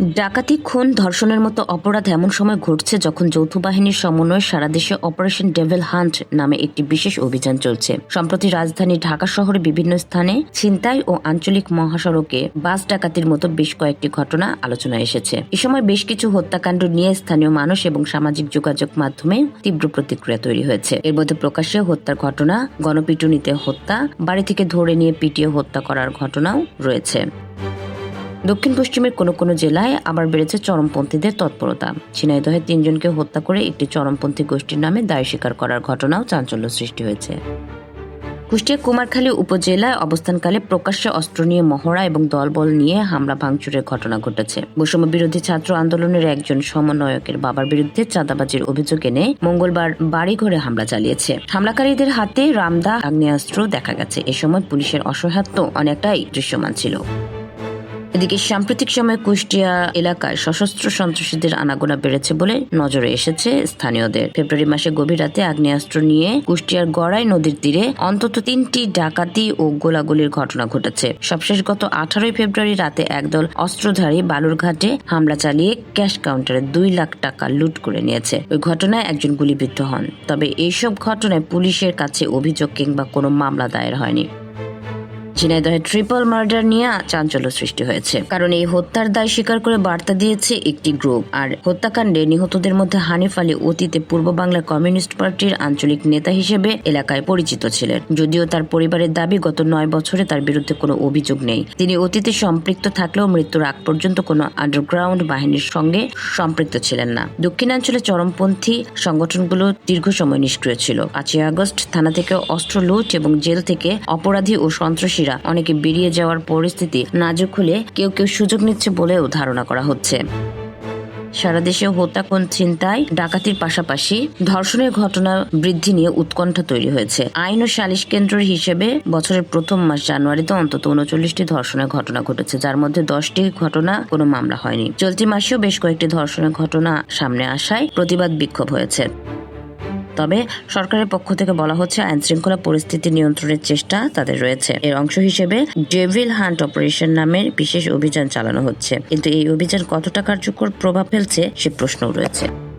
ডাকাতি খুন ধর্ষণের মতো অপরাধ এমন সময় ঘটছে যখন যৌথ বাহিনীর সমন্বয়ে সারা দেশে অপারেশন ডেভেল হান্ট নামে একটি বিশেষ অভিযান চলছে। সম্প্রতি রাজধানী ঢাকা শহরে বিভিন্ন স্থানে ছিনতাই ও আঞ্চলিক মহাসড়কে বাস ডাকাতির মতো বেশ কয়েকটি ঘটনা আলোচনায় এসেছে। এ সময় বেশ কিছু হত্যাকাণ্ড নিয়ে স্থানীয় মানুষ এবং সামাজিক যোগাযোগ মাধ্যমে তীব্র প্রতিক্রিয়া তৈরি হয়েছে। এর মধ্যে প্রকাশ্যে হত্যার ঘটনা, গণপিটুনিতে হত্যা, বাড়ি থেকে ধরে নিয়ে পিটিয়ে হত্যা করার ঘটনাও রয়েছে। দক্ষিণ পশ্চিমের কোনো কোনো জেলায় আবার বেড়েছে চরমপন্থীদের তৎপরতা। ঝিনাইদহে তিনজনকে হত্যা করে একটি চরমপন্থী গোষ্ঠীর নামে দায় স্বীকার করার ঘটনাও চাঞ্চল্য সৃষ্টি হয়েছে। কুষ্টিয়া কুমারখালী উপজেলায় অবস্থানকালে প্রকাশ্যে অস্ত্র নিয়ে মহড়া এবং দলবল নিয়ে হামলা ভাঙচুরের ঘটনা ঘটেছে। বৈষম্য বিরোধী ছাত্র আন্দোলনের একজন সমন্বয়কের বাবার বিরুদ্ধে চাঁদাবাজির অভিযোগ এনে মঙ্গলবার বাড়িঘরে হামলা চালিয়েছে। হামলাকারীদের হাতে রামদা আগ্নেয়াস্ত্র দেখা গেছে। এ সময় পুলিশের অসহায়ত্ব অনেকটাই দৃশ্যমান ছিল। এদিকে সাম্প্রতিক সময়ে কুষ্টিয়া এলাকায় সশস্ত্র সন্ত্রাসীদের আনাগোনা বেড়েছে বলে নজরে এসেছে স্থানীয়দের। ফেব্রুয়ারি মাসে গভীর রাতে আগ্নেয়াস্ত্র নিয়ে কুষ্টিয়ার গড়াই নদীর তীরে অন্তত তিনটি ডাকাতি ও গোলাগুলির ঘটনা ঘটেছে। সবশেষ গত আঠারোই ফেব্রুয়ারি রাতে একদল অস্ত্রধারী বালুরঘাটে হামলা চালিয়ে ক্যাশ কাউন্টারে দুই লাখ টাকা লুট করে নিয়েছে। ওই ঘটনায় একজন গুলিবিদ্ধ হন। তবে এইসব ঘটনায় পুলিশের কাছে অভিযোগ কিংবা কোনো মামলা দায়ের হয়নি। ঝিনাইদহে ট্রিপল মার্ডার নিয়ে চাঞ্চল্য সৃষ্টি হয়েছে। কারণ এই হত্যার দায় স্বীকার করে বার্তা দিয়েছে একটি গ্রুপ আর হত্যাকাণ্ডে নিহতদের মধ্যে হানিফ আলী অতীতে পূর্ব বাংলার কমিউনিস্ট পার্টির আঞ্চলিক নেতা হিসেবে এলাকায় পরিচিত ছিলেন। যদিও তার পরিবারের দাবি, গত নয় বছরে তার বিরুদ্ধে কোনো অভিযোগ নেই। তিনি অতীতে সম্পৃক্ত থাকলেও মৃত্যুর আগ পর্যন্ত কোনো আন্ডারগ্রাউন্ড বাহিনীর সঙ্গে সম্পৃক্ত ছিলেন না। দক্ষিণাঞ্চলে চরমপন্থী সংগঠনগুলো দীর্ঘ সময় নিষ্ক্রিয় ছিল। পাঁচই আগস্ট থানা থেকে অস্ত্র লুট এবং জেল থেকে অপরাধী ও সন্ত্রাসীরা অনেকে বেরিয়ে যাওয়ার পরিস্থিতি নাজুক হলে কেউ কেউ সুযোগ নিচ্ছে বলেও ধারণা করা হচ্ছে। সারা দেশে হত্যা কোন চিন্তায় ডাকাতির পাশাপাশি ধর্ষণের ঘটনা বৃদ্ধি নিয়ে উৎকণ্ঠা তৈরি হয়েছে। আইন ও সালিশ কেন্দ্র হিসেবে বছরের প্রথম মাস জানুয়ারিতে অন্তত উনচল্লিশটি ধর্ষণের ঘটনা ঘটেছে, যার মধ্যে দশটি ঘটনা কোনো মামলা হয়নি। চলতি মাসেও বেশ কয়েকটি ধর্ষণের ঘটনা সামনে আসায় প্রতিবাদ বিক্ষোভ হয়েছে। তবে সরকারের পক্ষ থেকে বলা হচ্ছে আইন শৃঙ্খলা পরিস্থিতি নিয়ন্ত্রণের চেষ্টা তাদের রয়েছে। এর অংশ হিসেবে ডেভিল হান্ট অপারেশন নামের বিশেষ অভিযান চালানো হচ্ছে। কিন্তু এই অভিযান কতটা কার্যকর প্রভাব ফেলছে সে প্রশ্নও রয়েছে।